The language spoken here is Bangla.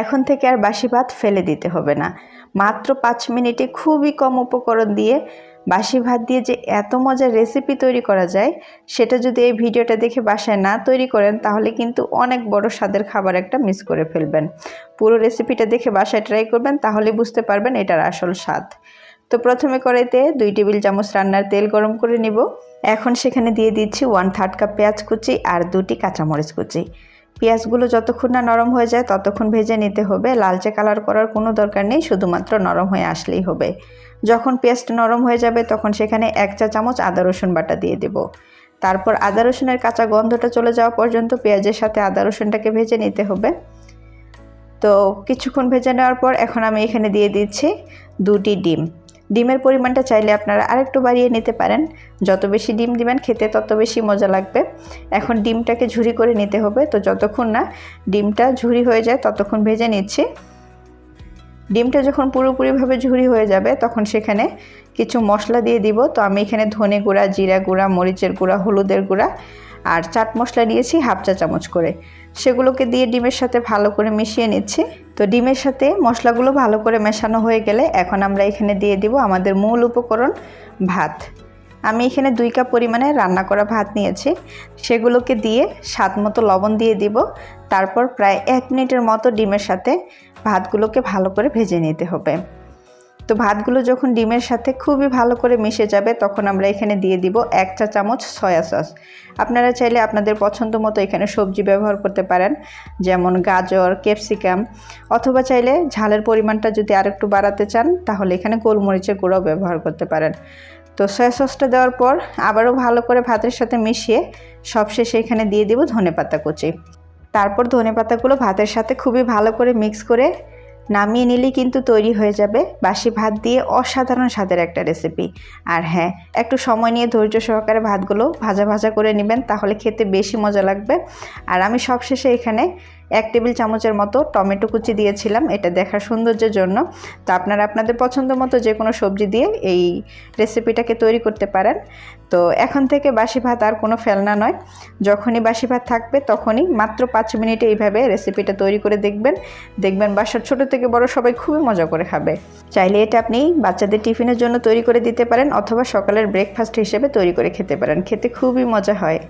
এখন থেকে আর বাসি ভাত ফেলে দিতে হবে না। মাত্র পাঁচ মিনিটে খুবই কম উপকরণ দিয়ে বাসি ভাত দিয়ে যে এত মজার রেসিপি তৈরি করা যায়, সেটা যদি এই ভিডিওটা দেখে বাসায় না তৈরি করেন, তাহলে কিন্তু অনেক বড় স্বাদের খাবার একটা মিস করে ফেলবেন। পুরো রেসিপিটা দেখে বাসায় ট্রাই করবেন তাহলে বুঝতে পারবেন এটার আসল স্বাদ। তো প্রথমে কড়াইতে দুই টেবিল চামচ রান্নার তেল গরম করে নিব। এখন সেখানে দিয়ে দিচ্ছি ওয়ান থার্ড কাপ পেঁয়াজ কুচি আর দুটি কাঁচামরিচ কুচি। পেঁয়াজগুলো যতক্ষণ না নরম হয়ে যায় ততক্ষণ ভেজে নিতে হবে। লালচে কালার করার কোনো দরকার নেই, শুধুমাত্র নরম হয়ে আসলেই হবে। যখন পেঁয়াজটা নরম হয়ে যাবে তখন সেখানে এক চা চামচ আদা রসুন বাটা দিয়ে দেব। তারপর আদা রসুনের কাঁচা গন্ধটা চলে যাওয়া পর্যন্ত পেঁয়াজের সাথে আদা রসুনটাকে ভেজে নিতে হবে। তো কিছুক্ষণ ভেজে নেওয়ার পর এখন আমি এখানে দিয়ে দিচ্ছি দুটি ডিম। ডিমের পরিমাণটা চাইলে আপনারা আরেকটু বাড়িয়ে নিতে পারেন। যত বেশি ডিম দিবেন খেতে তত বেশি মজা লাগবে। এখন ডিমটাকে ঝুরি করে নিতে হবে। তো যতক্ষণ না ডিমটা ঝুরি হয়ে যায় ততক্ষণ ভেজে নিচ্ছি। ডিমটা যখন পুরোপুরিভাবে ঝুরি হয়ে যাবে তখন সেখানে কিছু মশলা দিয়ে দিব। তো আমি এখানে ধনে গুঁড়া, জিরা গুঁড়া, মরিচের গুঁড়া, হলুদের গুঁড়া আর চাট মশলা নিয়েছি হাফ চা চামচ করে। সেগুলোকে দিয়ে ডিমের সাথে ভালো করে মিশিয়ে নিচ্ছি। তো ডিমের সাথে মশলাগুলো ভালো করে মেশানো হয়ে গেলে এখন আমরা এখানে দিয়ে দিব আমাদের মূল উপকরণ, ভাত। আমি এখানে দুই কাপ পরিমাণে রান্না করা ভাত নিয়েছি। সেগুলোকে দিয়ে স্বাদ মতো লবণ দিয়ে দিব। তারপর প্রায় এক মিনিটের মতো ডিমের সাথে ভাতগুলোকে ভালো করে ভেজে নিতে হবে। তো ভাতগুলো যখন ডিমের সাথে খুবই ভালো করে মিশে যাবে, তখন আমরা এখানে দিয়ে দিব এক চা চামচ সয়া সস। আপনারা চাইলে আপনাদের পছন্দ মতো এখানে সবজি ব্যবহার করতে পারেন, যেমন গাজর, ক্যাপসিকাম, অথবা চাইলে ঝালের পরিমাণটা যদি আরেকটু বাড়াতে চান, তাহলে এখানে গোলমরিচের গুঁড়াও ব্যবহার করতে পারেন। তো সয়া সসটা দেওয়ার পর আবারও ভালো করে ভাতের সাথে মিশিয়ে সবশেষে এখানে দিয়ে দিব ধনে পাতা কুচি। তারপর ধনে পাতাগুলো ভাতের সাথে খুবই ভালো করে মিক্স করে নামিয়ে নিলেই কিন্তু তৈরি হয়ে যাবে বাসি ভাত দিয়ে অসাধারণ স্বাদের একটা রেসিপি আর হ্যাঁ একটু সময় নিয়ে ধৈর্য সহকারে ভাতগুলো ভাজা ভাজা করে নেবেন, তাহলে খেতে বেশি মজা লাগবে। আর আমি সবশেষে এখানে এক টেবিল চামচের মতো টমেটো কুচি দিয়েছিলাম, এটা দেখার সৌন্দর্যের জন্য। তো আপনারা আপনাদের পছন্দ মতো যে কোনো সবজি দিয়ে এই রেসিপিটাকে তৈরি করতে পারেন। তো এখন থেকে বাসি ভাত আর কোনো ফেলনা নয়। যখনই বাসি ভাত থাকবে তখনই মাত্র পাঁচ মিনিটে এইভাবে রেসিপিটা তৈরি করে দেখবেন। দেখবেন বাসার ছোট থেকে বড় সবাই খুবই মজা করে খাবে। চাইলে এটা আপনি বাচ্চাদের টিফিনের জন্য তৈরি করে দিতে পারেন, অথবা সকালের ব্রেকফাস্ট হিসেবে তৈরি করে খেতে পারেন। খেতে খুবই মজা হয়।